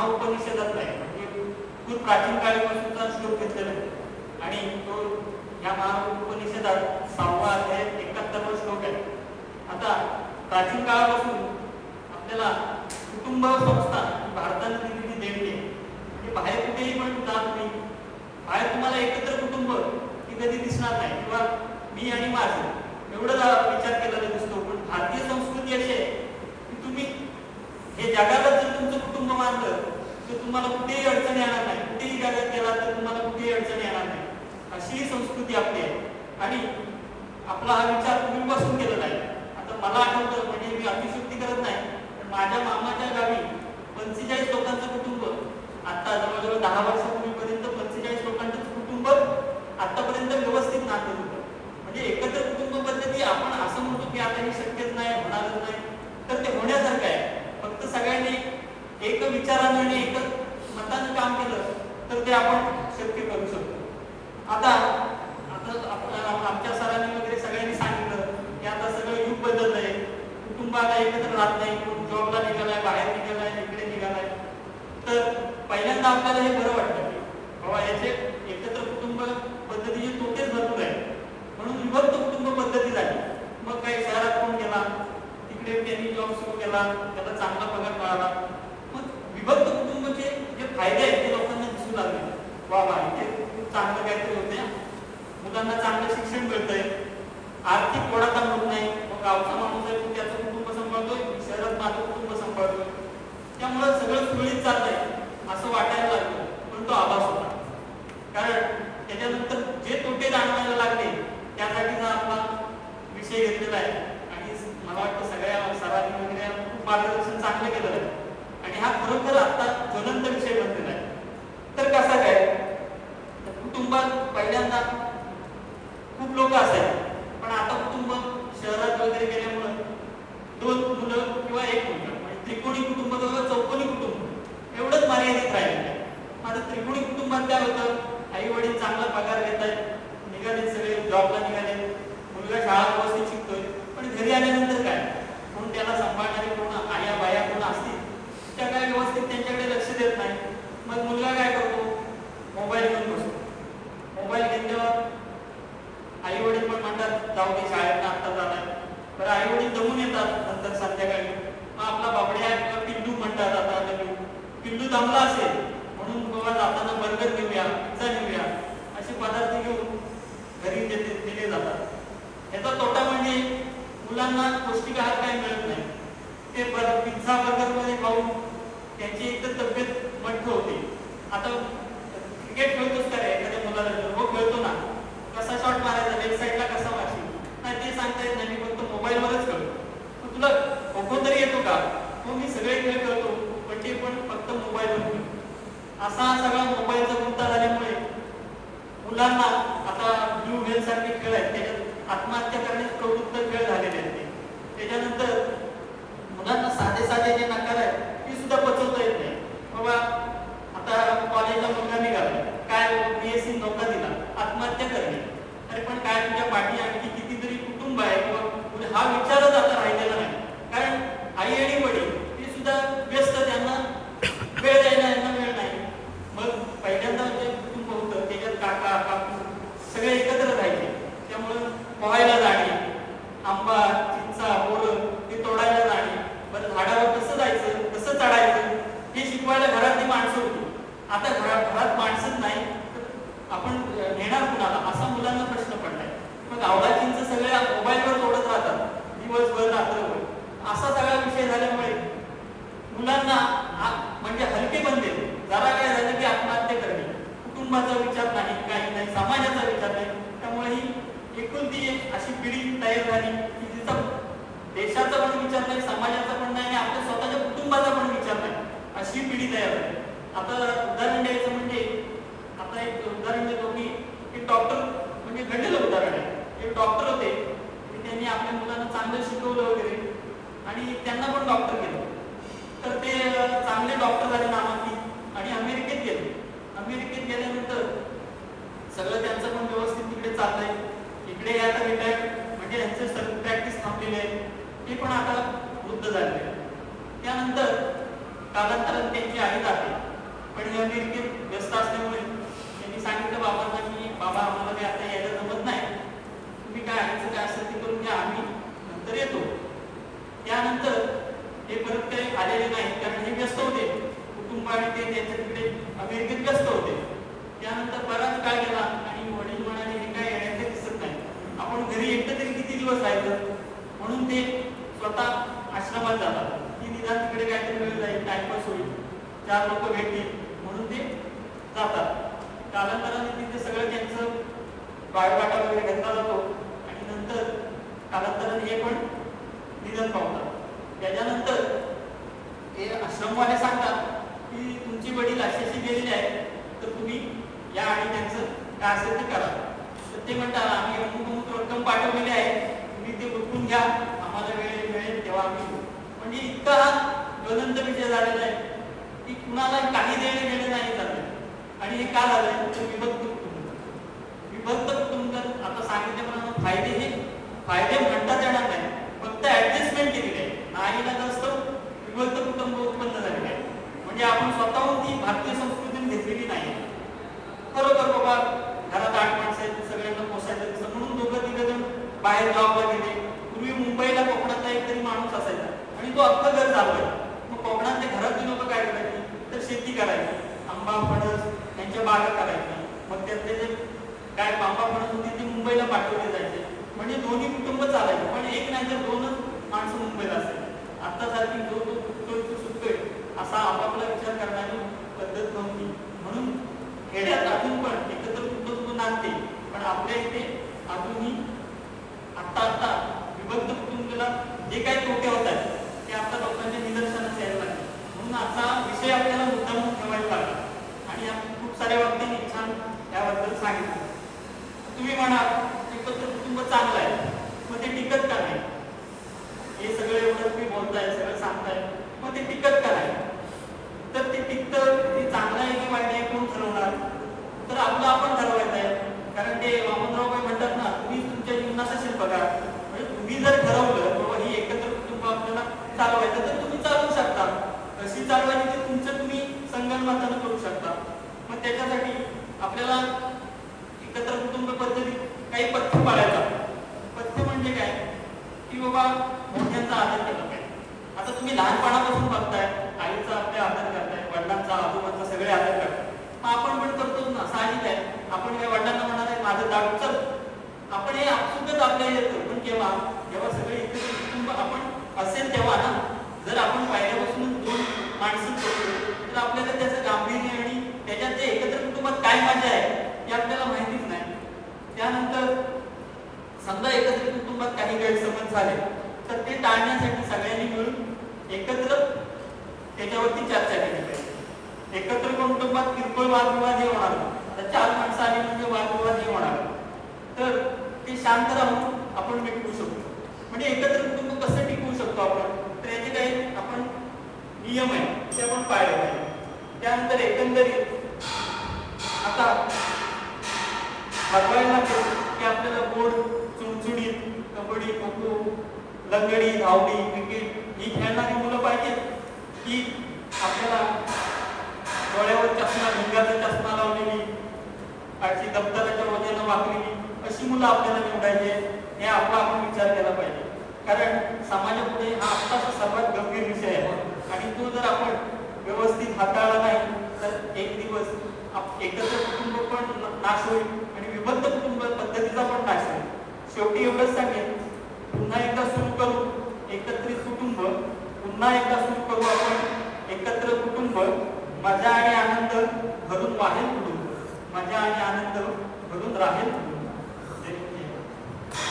महाउपनिषदात आहे. म्हणजे खूप प्राचीन काळीपासूनचा श्लोक घेतलेला आहे. आणि तो या महाउपनिषदात सहावा अध्याय एकाहत्तरवा श्लोक आहे. आता प्राचीन काळापासून आपल्याला कुटुंब संस्था भारताने दिलेली देणगी आहे. म्हणजे बाहेर कुठेही पण जा तुम्ही बाहेर तुम्हाला एकत्र कुटुंब ही कधी दिसणार नाही. किंवा मी आणि माझं. एवढं विचार केलेला दिसतो. पण भारतीय संस्कृती अशी आहे की तुम्ही हे जगाला जर तुमचं कुटुंब मानलं तर तुम्हाला कुठेही अडचण येणार नाही. कुठेही जगात गेला तर तुम्हाला कुठेही अडचण येणार नाही. अशी ही संस्कृती आपली आहे. आणि आपला हा विचार पूर्वीपासून केलेला आहे. आता मला आठवतं म्हणजे मी अतिशुक्ती करत नाही पण माझ्या मामाच्या गावी पंचेचाळीस लोकांचं कुटुंब आता जवळजवळ दहा वर्षापूर्वीपर्यंत पंचेचाळीस लोकांचं कुटुंब आतापर्यंत व्यवस्थित नातं होतं. म्हणजे एकत्र कुटुंब पद्धती आपण असं म्हणतो की आता हे शक्यच नाही होणारच नाही. तर ते होण्यासारखं आहे. एक विचारानं आणि एक मतानं काम केलं तर ते आपण शक्य करू शकतो. आता आता आमच्या सरांनी वगैरे सगळ्यांनी सांगितलं की आता सगळं युग बदललंय. कुटुंब आता एकत्र राहत नाही कोण जॉबला निघालाय बाहेर निघालाय इकडे निघालाय. तर पहिल्यांदा आपल्याला हे बरं वाटतं की बाबा याचे एकत्र कुटुंब पद्धतीचे तोटेच भरपूर आहे म्हणून विभक्त कुटुंब पद्धती झाली. मग काही शहरात कोण गेला तिकडे त्यांनी जॉब सुरू केला त्याला चांगला पगार मिळाला. विभक्त कुटुंबाचे जे फायदे आहेत ते लोकांना दिसू लागले. वा वा इथे खूप चांगलं काहीतरी होते मुलांना चांगलं शिक्षण मिळतंय. आर्थिक ओढाताण होत नाही. मग गावचा माणूस आहे तो त्याचं कुटुंब सांभाळतोय शहरात माझं कुटुंब सांभाळतोय. त्यामुळे सगळं सुरळीत चाललंय असं वाटायला लागलं पण तो आभास होता कारण त्याच्यानंतर जे तोटे जाणवायला लागले त्यासाठीचा आपला विषय घेतलेला आहे आणि मला वाटतं सगळ्या सरांनी वगैरे खूप मार्गदर्शन चांगलं केलेलं आहे आणि हा खरोखर आता ज्वलंत विषय बनलेला आहे तर कसा काय तर कुटुंबात पहिल्यांदा खूप लोक असायचे पण आता कुटुंब शहरात वगैरे गेल्यामुळं दोन मुलं किंवा एक मुलगा म्हणजे त्रिकोणी कुटुंब किंवा चौकोनी कुटुंब एवढंच मर्यादित राहिलेलं आहे माझं त्रिकोणी कुटुंबात काय होतं आई वडील चांगला पगार घेत आहेत निघाले सगळे जॉबला निघाले मुलगा शाळा व्यवस्थित शिकतोय पण घरी आल्यानंतर काय कोण त्याला सांभाळणारे कोण आया बाया कोण असतील त्या काय व्यवस्थित त्यांच्याकडे लक्ष देत नाही मग मुलगा काय करतो मोबाईल घेऊन बसतो मोबाईल घेतल्यावर आई वडील पण म्हणतात जाऊ दे शाळेत आता जाणार बरं आई वडील जमून येतात नंतर संध्याकाळी. मग आपला बाबड्या आहे पिल्लू म्हणतात आता नवीन पिंडू दमला असेल म्हणून बाबा जाताना बर्गर घेऊया पिझ्झा घेऊया. असे पदार्थ घेऊन घरी दिले जातात. याचा तोटा म्हणजे मुलांना पौष्टिक आहार काही मिळत नाही. ते बर पिझ्झा बर्गरमध्ये खाऊन त्यांची एकतर तब्येत मठ होते. आता क्रिकेट खेळतोच का एखाद्या मुलाला हो खेळतो ना. कसा शॉट मारायचा लेफ्ट साईडला कसा मारायचा? नाही ते सांगता येत नाही मी फक्त मोबाईलवरच खेळतो मग तुला खो तरी येतो का? हो मी सगळे खेळ करतो पण ते पण फक्त मोबाईलवर. खेळतो असा सगळा मोबाईलचा मुद्दा झाल्यामुळे मुलांना आता ब्लू व्हेल सारखे खेळ आहेत त्याच्यात आत्महत्या करण्यास प्रवृत्त खेळ झालेले आहेत ते. त्याच्यानंतर मुलांना साधे साधे जे नकार आहेत ते सुद्धा पचवता येत नाही. बाबा आता कॉलेजला मुलगा निघाला. काय बी एस सी नौका दिला. आत्महत्या करणे. अरे पण काय तुझ्या पाठी आणखी कुटुंब आहे किंवा हा विचारच आता राहिलेला नाही. कारण आई आणि वडील ते सुद्धा व्यस्त त्यांना वेळ द्यायला यांना वेळ नाही मग पहिल्यांदा जे कुटुंब होतं त्याच्यात काका काकू सगळे एकत्र राहायचे त्यामुळं पोहायला जाणे आंबा चिंचा बोरं हे तोडायला जाणे बरं झाडावर कसं जायचं कसं चढायचं हे शिकवायला घरातली माणसं होती आता घरात घरात माणसंच नाही तर आपण नेणार कुणाला असा मुलांना प्रश्न पडलाय मग आवडा चिंच सगळ्या मोबाईलवर तोडत राहतात दिवसभर रात्रभर असा सगळा विषय झाल्यामुळे मुलांना आ- म्हणजे हलके बनले जरा काय झालं की आत्महत्या करणे कुटुंबाचा विचार नाही काही नाही समाजाचा विचार नाही त्यामुळे ही एकुलती एक अशी पिढी तयार की तिचा देशाचा पण विचार नाही समाजाचा पण नाही आणि आपल्या स्वतःच्या कुटुंबाचा पण विचार नाही अशी पिढी तयार होते. आता उदाहरण द्यायचं म्हणजे आता एक उदाहरण देतो की एक डॉक्टर म्हणजे घडलेलं उदाहरण आहे. एक डॉक्टर होते. त्यांनी आपल्या मुलांना चांगलं शिकवलं वगैरे. आणि त्यांना पण डॉक्टर केलं. तर ते चांगले डॉक्टर झाले नामांकित आणि अमेरिकेत गेले. अमेरिकेत गेल्यानंतर सगळं त्यांचं पण व्यवस्थित तिकडे चाललंय. इकडे आता रिटायर्ड म्हणजे यांचे सर्व प्रॅक्टिस थांबलेले आहे ते पण आता वृद्ध झाले त्यानंतर कालांतरात त्यांची आई जाते अमेरिकेत व्यस्त असल्यामुळे त्यांनी सांगितलं बाबांना की बाबा आम्हाला ते आता यायला जमत नाही. तुम्ही काय आईचं काय असेल ते करून घ्या आम्ही नंतर येतो. त्यानंतर हे परत काही आलेले नाही कारण हे व्यस्त होते. कुटुंब आणि ते त्यांच्या तिकडे अमेरिकेत व्यस्त होते. त्यानंतर बराच काय गेला आणि वडील म्हणाले हे काय येण्याचे दिसत नाही आपण घरी एकटं तरी किती दिवस आहेत म्हणून ते स्वतः आश्रमात जातात. की निदान तिकडे काहीतरी वेळ जाईल टाइमपास होईल. चार लोक भेटतील म्हणून ते जातात. कालांतराने तिथे सगळं त्यांचं बायोडाटा वगैरे घेतला जातो. आणि नंतर कालांतराने हे पण निधन पावतात. त्याच्यानंतर हे आश्रमवाले सांगतात की तुमची वडील अशी अशी गेलेली आहे तर तुम्ही या आणि त्यांचं काय असेल ते करा. तर ते म्हणतात आम्ही अमुक अमुक रक्कम पाठवलेली आहे. अगदी ते उठून घ्या. आम्हाला वेळ मिळेल तेव्हा आम्ही म्हणजे इतका हा ज्वलंत झालेला आहे की कुणाला काही देणे घेणे नाही झालं आणि हे का झालंय? तर विभक्त कुटुंब. विभक्त कुटुंब आता सांगितल्याप्रमाणे फायदे हे फायदे म्हणता येणार नाही. फक्त ऍडजस्टमेंट केलेली आहे नाहीला जास्त विभक्त कुटुंब उत्पन्न झालेले आहे. म्हणजे आपण स्वतःहून ती भारतीय संस्कृतीने घेतलेली नाही. खरोखर बाबा बाहेर जॉबला गेले पूर्वी मुंबईला कोकणातला एक तरी माणूस असायचा. आणि तो अख्खं घर चालवायचा मग कोकणातले घरातली लोक काय करायची? तर शेती करायची. आंबा फणस यांच्या बागा करायच्या. मग त्यातले जे काय आंबा फणस होती ते मुंबईला पाठवले जायचे. म्हणजे दोन्ही कुटुंब चालायचे. पण एक नाही तर दोनच माणसं मुंबईला असायची. आता सारखी जो तो सुटतोय तो सुटतोय. असा आपापला विचार करणारी पद्धत नव्हती. म्हणून खेड्यात अजून पण एकत्र कुटुंब नांदते. पण आपल्या इथे अजूनही आत्ता आत्ता विभक्त कुटुंबाला जे काही तोटे होत आहेत ते आता लोकांच्या निदर्शनास यायला लागले. म्हणून असा विषय आपल्याला मुद्दाम ठेवायला लागला. आणि आपण खूप साऱ्या बाबतीने छान याबद्दल सांगितलं. तुम्ही म्हणाल एकत्र कुटुंब चांगलं आहे मग ते टिकत का नाही? हे सगळं एवढं तुम्ही बोलताय सगळं सांगताय मग ते टिकत का नाही? तर ते टिकतं ते चांगलं आहे की वाईट आहे कोण ठरवणार? तर आपलं आपण ठरवायचं आहे कारण ते वामनराव भाई म्हणतात ना तुम्ही तुमच्या जीवनाचा शिल्पकार म्हणजे तुम्ही जर ठरवलं बाबा ही एकत्र कुटुंब आपल्याला चालवायचं तर तुम्ही चालवू शकता कशी चालवायची ते तुमचं तुम्ही संगणमतानं करू शकता त्याच्यासाठी आपल्याला एकत्र कुटुंब पद्धतीत काही पथ्य पाळायला पथ्य म्हणजे काय? की बाबा मोठ्यांचा आदर केला आता तुम्ही लहानपणापासून बघताय आईचा आपल्या आदर करताय वडिलांचा आजोबांचा सगळे आदर करताय. मग आपण पण करतोच ना साहजिक आहे. आपण काय वडिलांना म्हणणार आहे माझं दाट चल. आपण हे आपसुकच आपल्या येतो पण केव्हा? जेव्हा सगळे एकत्र कुटुंब आपण असेल तेव्हा ना जर आपण पहिल्यापासून दोन माणसं करतो तर आपल्याला त्याचं गांभीर्य आणि त्याच्यात जे एकत्र कुटुंबात काय मजा आहे हे आपल्याला माहितीच नाही. त्यानंतर समजा एकत्र कुटुंबात काही गैरसमज झाले तर ते टाळण्यासाठी सगळ्यांनी मिळून एकत्र त्याच्यावरती चर्चा केली पाहिजे. एकत्र कुटुंबात किरकोळ वादविवाद हे होणार तर आता चार माणसं आली म्हणजे वादविवाद हे होणार तर ते शांत राहून आपण मिटवू शकतो. म्हणजे एकत्र कुटुंब कसं टिकवू शकतो आपण? तर याचे काही आपण नियम आहे ते आपण पाळले पाहिजे. त्यानंतर एकंदरीत आता ठरवायला लागेल की आपल्याला गोड चुणचुणीत कबड्डी खो खो लंगडी धावडी क्रिकेट ही खेळणारी मुलं पाहिजेत. की आपल्याला डोळ्यावर चष्मा भिंगाचा चष्मा लावलेली अशी दप्तराच्या वजनं वाकलेली अशी मुलं आपल्याला निवडायचे हे आपला आपण विचार केला पाहिजे. कारण समाजापुढे हा आत्ताचा सर्वात गंभीर विषय आहे. आणि तो जर आपण व्यवस्थित हाताळला नाही तर एक दिवस आप- एकत्र कुटुंब पण नाश होईल आणि विभक्त कुटुंब पद्धतीचा पण नाश होईल शेवटी एवढंच सांगेन. पुन्हा एकदा सुरू करू. एकत्रित कुटुंब. पुन्हा एकदा सुरू करू आपण. एकत्र कुटुंब. मजा आणि आनंद भरून वाहेल कुटुंब मजा आणि आनंद भरून राहील कुटुंब